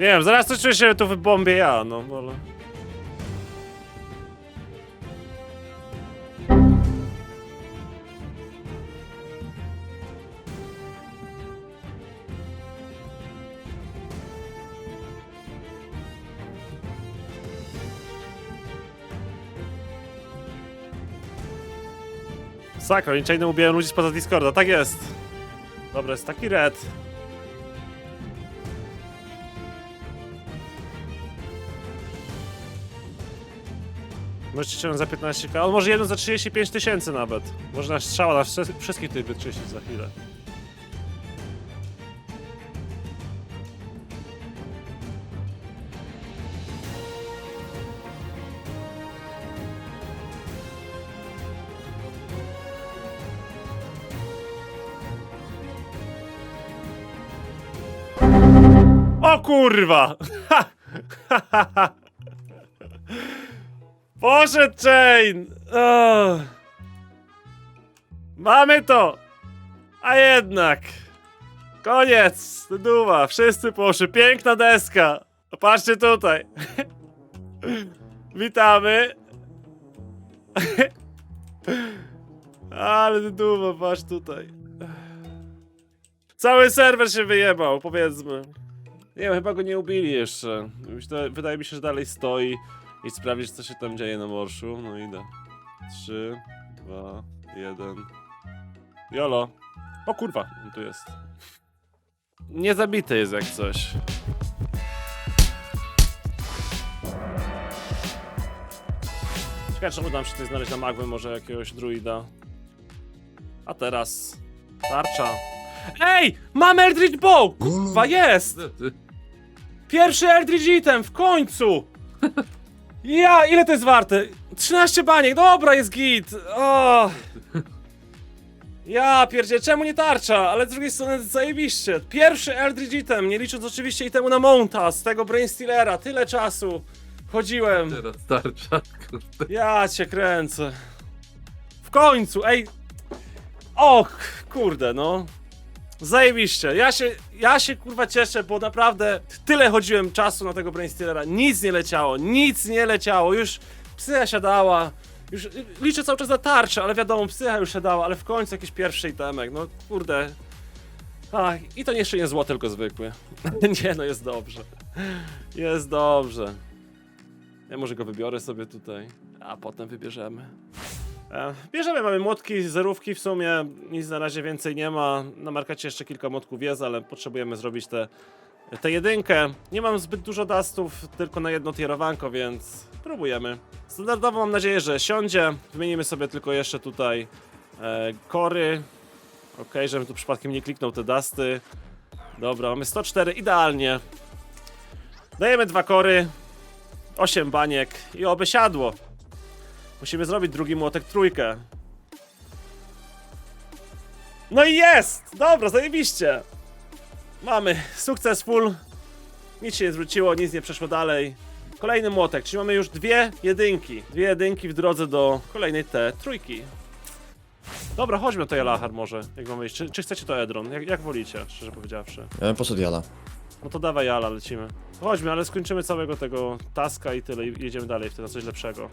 Nie wiem, zaraz czuję się tu wybombię ja, no, ale... Sakra, czajnym ubijają ludzi spoza Discorda, tak jest. Dobra, jest taki red. Możecie ciągnąć za 15k, on może jeden za 35 tysięcy nawet. Można strzała na wszy- wszystkich tych wyczyścić za chwilę. O kurwa! Poszedł Chain! Ugh. Mamy to! A jednak! Koniec! Duwa, wszyscy poszli. Piękna deska! Patrzcie tutaj! Witamy! Ale duwa, patrz tutaj. Cały serwer się wyjebał, powiedzmy. Nie wiem, chyba go nie ubili jeszcze. Wydaje mi się, że dalej stoi i sprawdzić, co się tam dzieje na morszu. No idę. 3, 2, 1. Jolo. O kurwa, on tu jest. Nie zabity jest jak coś. Ciekawe, czy uda nam się tutaj znaleźć na magwę może jakiegoś druida. A teraz... Tarcza. Ej! Mam Eldritch Bow! Kurwa, jest! Pierwszy Eldritch item, w końcu! Ja, ile to jest warte? 13 baniek, dobra, jest git! O! Ja pierdzie, czemu nie tarcza? Ale z drugiej strony zajebiście. Pierwszy Eldritch item, nie licząc oczywiście itemu na Mounta z tego Brainstealera. Tyle czasu chodziłem. Teraz tarcza, kurde. Ja cię kręcę. W końcu, ej! Och, kurde, no. Zajebiście. Ja się, ja się kurwa cieszę, bo naprawdę tyle chodziłem czasu na tego Brainstealera. Nic nie leciało, nic nie leciało. Już psycha siadała. Już y, liczę cały czas na tarczę, ale wiadomo, psycha już siadała, ale w końcu jakiś pierwszy itemek. No kurde. Ach, i to jeszcze nie złoty, tylko zwykły. nie, no jest dobrze. Jest dobrze. Ja może go wybiorę sobie tutaj, a potem wybierzemy. E, bierzemy, mamy młotki, zerówki w sumie, nic na razie więcej nie ma. Na markecie jeszcze kilka młotków jest, ale potrzebujemy zrobić tę te, tę jedynkę. Nie mam zbyt dużo dustów, tylko na jedno tierowanko, więc próbujemy. Standardowo mam nadzieję, że siądzie. Wymienimy sobie tylko jeszcze tutaj e, kory. Ok, żebym tu przypadkiem nie kliknął te dusty. Dobra, mamy 104, idealnie. Dajemy dwa kory, 8 baniek i oby siadło. Musimy zrobić drugi młotek trójkę. No i jest! Dobra, zajebiście! Mamy sukces full. Nic się nie zwróciło, nic nie przeszło dalej. Kolejny młotek, czyli mamy już dwie jedynki. Dwie jedynki w drodze do kolejnej T trójki. Dobra, chodźmy do tej Alahar może, jak mamy iść. Czy, czy chcecie to Edron? Jak, jak wolicie, szczerze powiedziawszy. Ja bym poszedł Jala. No to dawaj Jala, lecimy. Chodźmy, ale skończymy całego tego taska i tyle i jedziemy dalej wtedy na coś lepszego.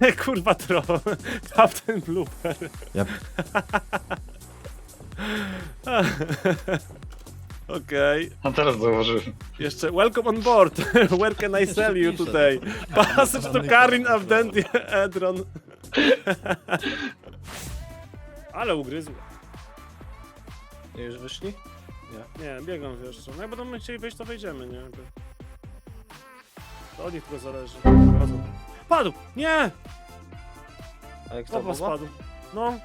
Kurwa tro, Captain Blooper. Ja... Okej, A teraz zauważyłem. jeszcze welcome on board. Where can I sell you today? Passage to Karin Avdentia Edron. Ale ugryzł. Nie już wyszli? Nie, nie, biegam wiesz co. No jak będą chcieli wejść, to wejdziemy, nie? To od nich tylko zależy. Padł! Nie! A jak to było? spadł. No.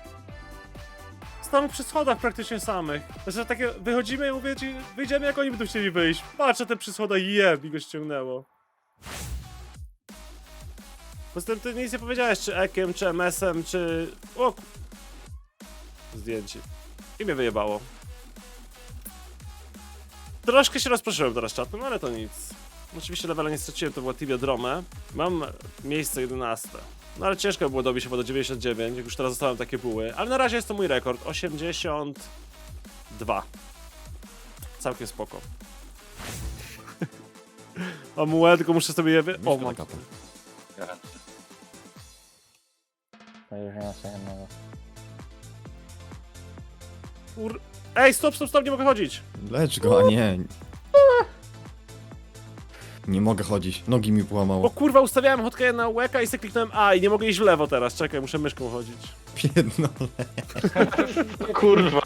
Stanął przy schodach praktycznie samych. Znaczy takie, wychodzimy i mówię ci, wyjdziemy jak oni będą chcieli wyjść. Patrzę te przy schodach i jeb, i go ściągnęło. Poza tym ty nic nie powiedziałeś, czy Ekiem, czy MS-em, czy... O! ku- Zdjęcie. I mnie wyjebało. Troszkę się rozproszyłem teraz czatem, ale to nic. Oczywiście levela nie straciłem, to była Tibia Drome. Mam miejsce 11. No ale ciężko było dobić chyba do 99, jak już teraz zostałem takie buły. Ale na razie jest to mój rekord. 82 Dwa. Całkiem spoko. Amuletko muszę sobie je... Wy... O, mam. Już nie ma. Kur... Ej, stop, stop, stop, nie mogę chodzić. Lecz go, a nie. Nie mogę chodzić, nogi mi Bo połamało. kurwa ustawiałem hotkeya na łeka i sobie kliknąłem A i nie mogę iść w lewo teraz. Czekaj, muszę myszką chodzić. Piedno. Kurwa,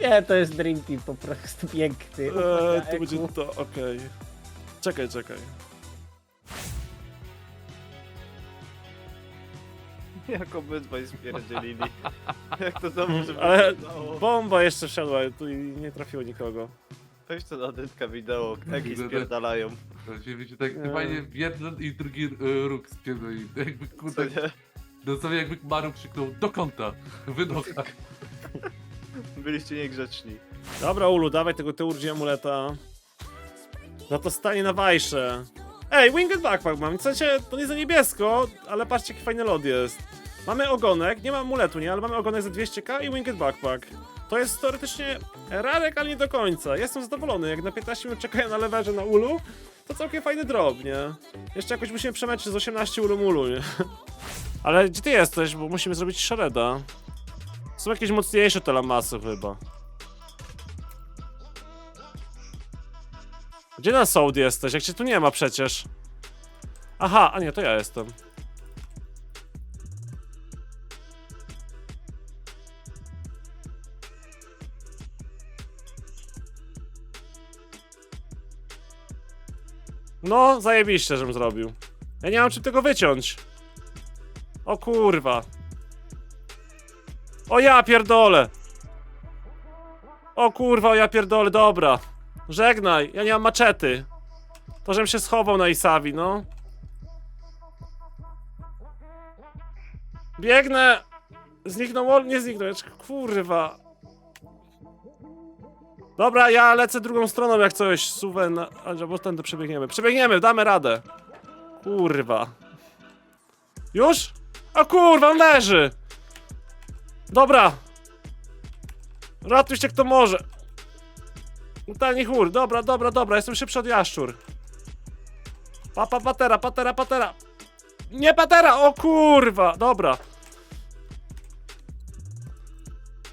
Nie, to jest Dream Team po prostu piękny. Eee, to będzie to, okej. Czekaj, czekaj. Jak obydwaj spierdzielili. Jak to dobrze Ale wyglądało. bomba jeszcze wsiadła tu i nie trafiło nikogo. Weź to na dętka wideo, eki Widzę, spierdalają. to się wiecie, tak Nie. fajnie w jeden i drugi e, róg spierdoli. Jakby Co kurde, nie? dosłownie jakby Maru krzyknął do kąta, wynocha. Byliście niegrzeczni. Dobra, Ulu, dawaj tego teurgi amuleta. No to stanie na wajsze. Ej, Winged Backpack mam. W sensie, to nie za niebiesko, ale patrzcie, jaki fajny lod jest. Mamy ogonek, nie ma amuletu, nie? Ale mamy ogonek za 200k i Winged Backpack. To jest teoretycznie rarek, ale nie do końca. Jestem zadowolony. Jak na 15 minut czekają na lewerze na Ulu, to całkiem fajny drop, nie? Jeszcze jakoś musimy przemeczyć z 18 Ulu Mulu, nie? Ale gdzie ty jesteś? Bo musimy zrobić Shareda. Są jakieś mocniejsze te lamasy chyba. Gdzie na Soud jesteś? Jak cię tu nie ma przecież. Aha, a nie, to ja jestem. No, zajebiście, żebym zrobił. Ja nie mam czym tego wyciąć. O kurwa. O ja pierdolę. O kurwa, o ja pierdolę, dobra. Żegnaj, ja nie mam maczety. To, żebym się schował na Isawi, no. Biegnę! Zniknął, nie zniknął, kurwa. Dobra, ja lecę drugą stroną jak coś, suwen, albo tędy przebiegniemy. Przebiegniemy, damy radę. Kurwa. Już? O kurwa, on leży! Dobra. Ratuj się kto może. Tani chór, dobra, dobra, dobra, jestem szybszy od jaszczur. Pa, pa, patera, patera, patera. Nie patera, o kurwa, dobra.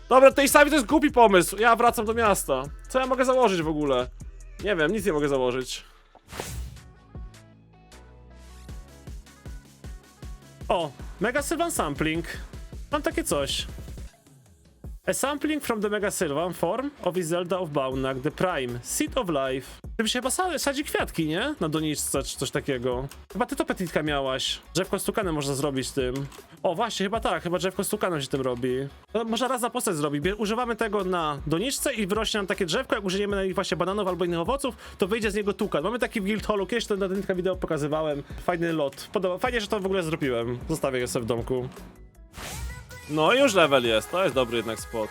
Dobra, tej sami to jest głupi pomysł. Ja wracam do miasta. Co ja mogę założyć w ogóle? Nie wiem, nic nie mogę założyć. O, Mega Sylvan Sampling. Mam takie coś. A sampling from the Mega Sylvan form of Zelda of Baunak, the Prime, Seed of Life. Tym się chyba sa- sadzi kwiatki, nie? Na doniczce czy coś takiego. Chyba ty to petitka miałaś. Drzewko stukanem można zrobić tym. O, właśnie, chyba tak, chyba drzewko stukanem się tym robi. No, można raz na postać zrobić. Używamy tego na doniczce i wyrośnie nam takie drzewko. Jak użyjemy na nich właśnie bananów albo innych owoców, to wyjdzie z niego tukan. Mamy taki w Guild Hallu, kiedyś na dynka wideo pokazywałem. Fajny lot. Podoba. Fajnie, że to w ogóle zrobiłem. Zostawię go sobie w domku. No już level jest, to jest dobry jednak spot.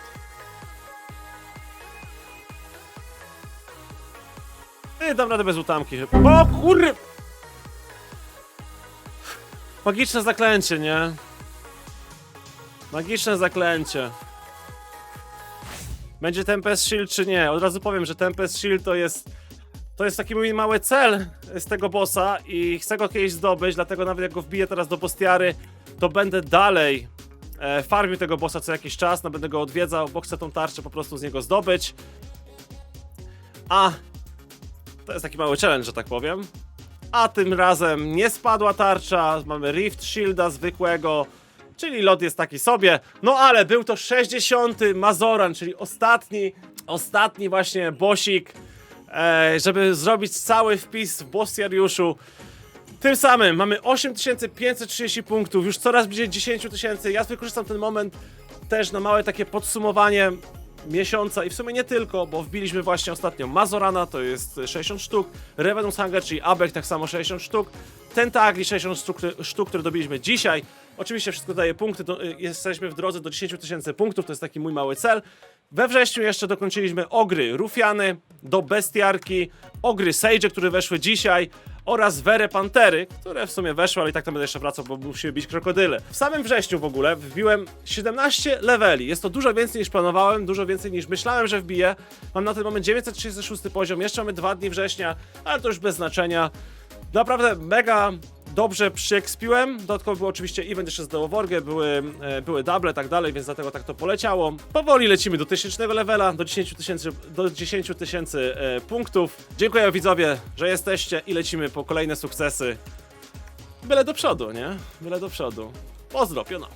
Ty, dam radę bez utamki. O kur... Magiczne zaklęcie, nie? Magiczne zaklęcie. Będzie Tempest Shield czy nie? Od razu powiem, że Tempest Shield to jest... To jest taki mój mały cel z tego bossa i chcę go kiedyś zdobyć, dlatego nawet jak go wbiję teraz do postiary, to będę dalej e, farmił tego bossa co jakiś czas, no będę go odwiedzał, bo chcę tą tarczę po prostu z niego zdobyć. A to jest taki mały challenge, że tak powiem. A tym razem nie spadła tarcza, mamy Rift Shielda zwykłego, czyli lot jest taki sobie. No ale był to 60. Mazoran, czyli ostatni, ostatni właśnie bosik, e, żeby zrobić cały wpis w bostiariuszu. Tym samym mamy 8530 punktów, już coraz bliżej 10 tysięcy. Ja wykorzystam ten moment też na małe takie podsumowanie miesiąca i w sumie nie tylko, bo wbiliśmy właśnie ostatnio Mazorana, to jest 60 sztuk, Revenus Hunger, czyli Abek tak samo 60 sztuk, Tentagli 60 sztuk, sztuk, które dobiliśmy dzisiaj. Oczywiście wszystko daje punkty, do, y, jesteśmy w drodze do 10 tysięcy punktów, to jest taki mój mały cel. We wrześniu jeszcze dokończyliśmy ogry Rufiany, do Bestiarki, ogry Sage, które weszły dzisiaj oraz Werę Pantery, które w sumie weszły, ale i tak tam będę jeszcze wracał, bo musimy bić krokodyle. W samym wrześniu w ogóle wbiłem 17 leveli. Jest to dużo więcej niż planowałem, dużo więcej niż myślałem, że wbiję. Mam na ten moment 936 poziom, jeszcze mamy dwa dni września, ale to już bez znaczenia. Naprawdę mega dobrze przyekspiłem. Dodatkowo był oczywiście event jeszcze z Deoworgę, były, e, były double i tak dalej, więc dlatego tak to poleciało. Powoli lecimy do 1000 levela, do 10 tysięcy do 10 tysięcy e, punktów. Dziękuję widzowie, że jesteście i lecimy po kolejne sukcesy. Byle do przodu, nie? Byle do przodu. Pozdro, piono.